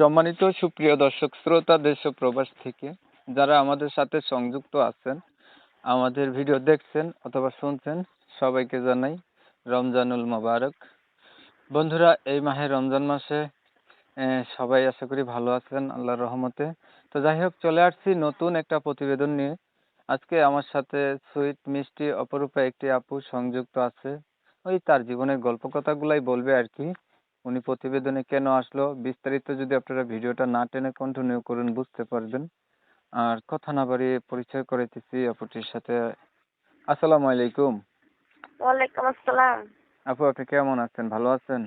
সম্মানিত সুপ্রিয় দর্শক, শ্রোতা দেশ প্রবাস থেকে যারা আমাদের সাথে সংযুক্ত আছেন, আমাদের ভিডিও দেখছেন অথবা শুনছেন, সবাইকে জানাই রমজানুল মোবারক। বন্ধুরা, এই মাহে রমজান মাসে সবাই আশা করি ভালো আছেন আল্লাহর রহমতে। তো যাই হোক, চলে আসছি নতুন একটা প্রতিবেদন নিয়ে। আজকে আমার সাথে সুইট, মিষ্টি, অপরূপা একটি আপু সংযুক্ত আছে। ওই তার জীবনের গল্প কথাগুলাই বলবে আর কি। উনি প্রতিবেদনে কেন আসলো? বিস্তারিত যদি আপনারা ভিডিওটা না টেনে কন্টিনিউ করুন বুঝতে পারবেন। আর কথা না বাড়িয়ে পরিচয় করাইতেছি আপুটির সাথে। আসসালামু আলাইকুম। ওয়ালাইকুম আসসালাম। আপু আপনি কেমন আছেন? ভালো আছেন?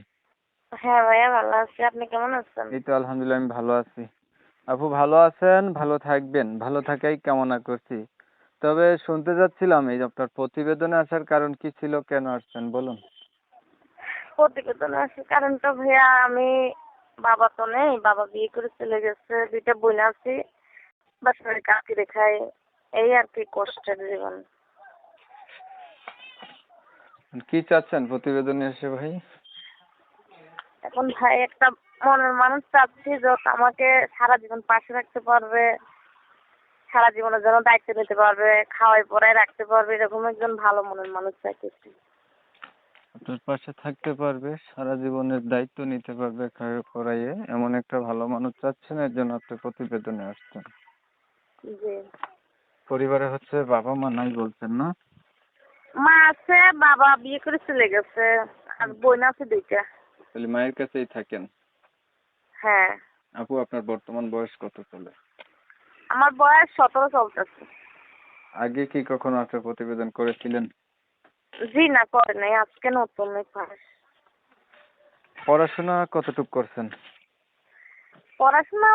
হ্যাঁ ভাইয়া ভালো আছি। আপনি কেমন আছেন? এই তো আলহামদুলিল্লাহ আমি ভালো আছি। আপু ভালো আছেন? ভালো থাকবেন। ভালো থাকাই কামনা করছি। তবে শুনতে যাচ্ছিলাম এই আপনার প্রতিবেদনে আসার কারণ কি ছিল? কেন আসছেন? বলুন। প্রতিবেদনে আসার কারণটা ভাইয়া আমি বাবা তো নেই বাবা বিয়ে করে চলে গেছে দুইটা বোন আছি বাসার কাকি রেখায় এই আর কি কষ্টের জীবন। কি চাচ্ছেন প্রতিবেদনে এসে ভাই? এখন ভাই একটা মনের মানুষ চাচ্ছি যে আমাকে সারা জীবন পাশে রাখতে পারবে সারা জীবনের জন্য দায়িত্ব নিতে পারবে খাওয়াই পড়াই রাখতে পারবে এরকম একজন ভালো মনের মানুষ চাইতেছি। আপনার পাশে থাকতে পারবে সারা জীবনের দায়িত্ব নিতে পারবে পড়াইয়ে এমন একটা ভালো মানুষ চাচ্ছেন এর জন্য আপনি প্রতিবেদনে আসছেন। জি। পরিবারে হচ্ছে বাবা মা নাই বলছেন না? মা আছে বাবা বিয়ে করে চলে গেছে আর বোন আছে দুইটা। তাহলে মায়ের কাছেই থাকেন? হ্যাঁ। আপু আপনার বর্তমান বয়স কত চলে? আমার বয়স সতেরো চলতেছে। আগে কি কখনো আপনার প্রতিবেদন করেছিলেন? জি না করে নাই আজকে নতুন পাস পড়াশোনা কতটুকু করছেন? পড়াশোনা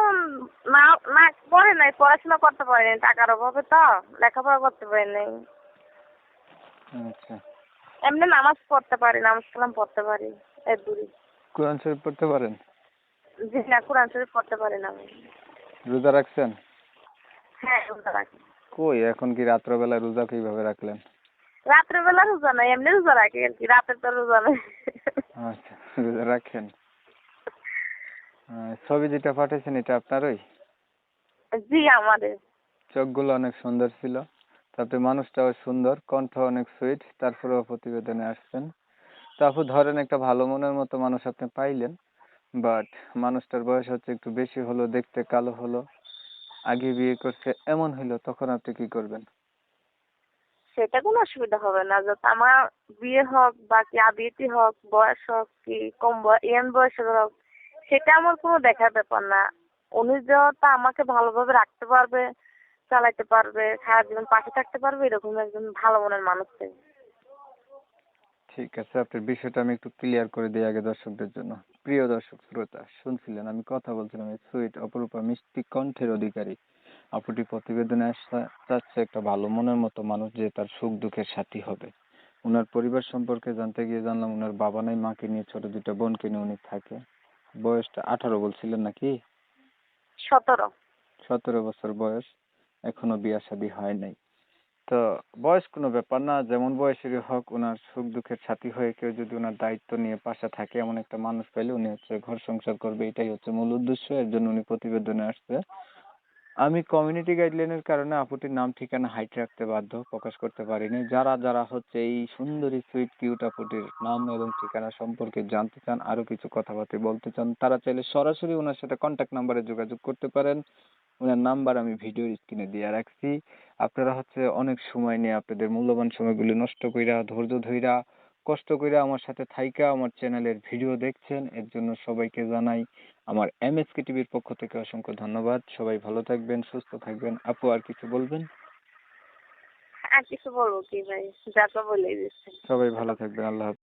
না না করে নাই পড়াশোনা করতে পারিনি টাকার অভাবে তো লেখাপড়া করতে পারি নাই। আচ্ছা। এমনি নামাজ পড়তে পারি নামাজ কালাম পড়তে পারি এর দূরে। কোরআন শরীফ পড়তে পারেন? জি না কোরআন শরীফ পড়তে পারি না রোজা রাখছেন? হ্যাঁ রোজা রাখি। কই এখন কি রাত্রবেলা রোজা কীভাবে রাখলেন? রাত্রেবেলা রোজা নাই এমনি রোজা রাখি আর কি রাতের তো রোজা নেই। আচ্ছা রোজা রাখেন। ছবি যেটা পাঠিয়েছেন এটা আপনারই? জি আমাদের। চোখগুলো অনেক সুন্দর ছিল। তারপরে মানুষটাও সুন্দর কণ্ঠ অনেক সুইট তারপরেও প্রতিবেদনে আসছেন। তো আপু ধরেন একটা ভালো মনের মতো মানুষ আপনি পাইলেন বাট মানুষটার বয়স হচ্ছে একটু বেশি হলো দেখতে কালো হলো আগে বিয়ে করছে এমন হইল তখন আপনি কি করবেন? সেটা কোনো অসুবিধা হবে না। যত আমার বিয়ে হোক বা কি আবিয়েটি হোক, বয়স হোক কি কম বয়স ইয়ান বয়সের হোক, সেটা আমার কোনো দেখার ব্যাপার না। উনি যত আমাকে ভালোভাবে রাখতে পারবে, চালাইতে পারবে সারা জীবন পাশে থাকতে পারবে, এরকম একজন ভালো মনের মানুষ ঠিক আছে, আপনার বিষয়টা আমি একটু ক্লিয়ার করে দিই আগে দর্শকদের জন্য। প্রিয় দর্শক, শ্রোতা, শুনছিলেন আমি কথা বলছিলাম সুইট অপরূপা মিষ্টি কণ্ঠের অধিকারী। আপুটি প্রতিবেদনে আসা চাচ্ছে একটা ভালো মনের মতো মানুষ যে তার সুখ দুঃখের সাথী হবে। ওনার পরিবার সম্পর্কে জানতে গিয়ে জানলাম ওনার বাবা নাই মাকে নিয়ে ছোট দুটো বোনকে নিয়ে উনি থাকে। বয়সটা আঠারো বলছিলেন নাকি? সতেরো। সতেরো বছর বয়স এখনও বিয়া শাদী হয় নাই। তো বয়স কোনো ব্যাপার না যেমন বয়সেরই হোক ওনার সুখ দুঃখের সাথী হয়ে কেউ যদি ওনার দায়িত্ব নিয়ে পাশে থাকে এমন একটা মানুষ পেলে উনি হচ্ছে ঘর সংসার করবে এটাই হচ্ছে মূল উদ্দেশ্য। এর জন্য উনি প্রতিবেদনে আসছে। আমি কমিউনিটি গাইডলাইনের কারণে আপুটির নাম, ঠিকানা হাইট রাখতে বাধ্য, প্রকাশ করতে পারিনি। যারা যারা হচ্ছে এই সুন্দরী সুইট কিউট আপুটির নাম এবং ঠিকানা সম্পর্কে জানতে চান, আরও কিছু কথাবার্তা বলতে চান, তারা চাইলে সরাসরি ওনার সাথে কন্ট্যাক্ট নাম্বারে যোগাযোগ করতে পারেন। ওনার নাম্বার আমি ভিডিওর স্ক্রিনে দিয়ে রাখছি। আপনারা হচ্ছে অনেক সময় নিয়ে আপনাদের মূল্যবান সময়গুলি নষ্ট কইরা, ধৈর্য ধইরা, কষ্ট কইরা আমার সাথে থাইকা আমার চ্যানেলের ভিডিও দেখছেন। এর জন্য সবাইকে জানাই আমার এম এস কে টিভির পক্ষ থেকে অসংখ্য ধন্যবাদ। সবাই ভালো থাকবেন সুস্থ থাকবেন। আপু আর কিছু বলবেন? আর কিছু বলব কি ভাই? যা তো বলেই দিচ্ছি সবাই ভালো থাকবেন আল্লাহ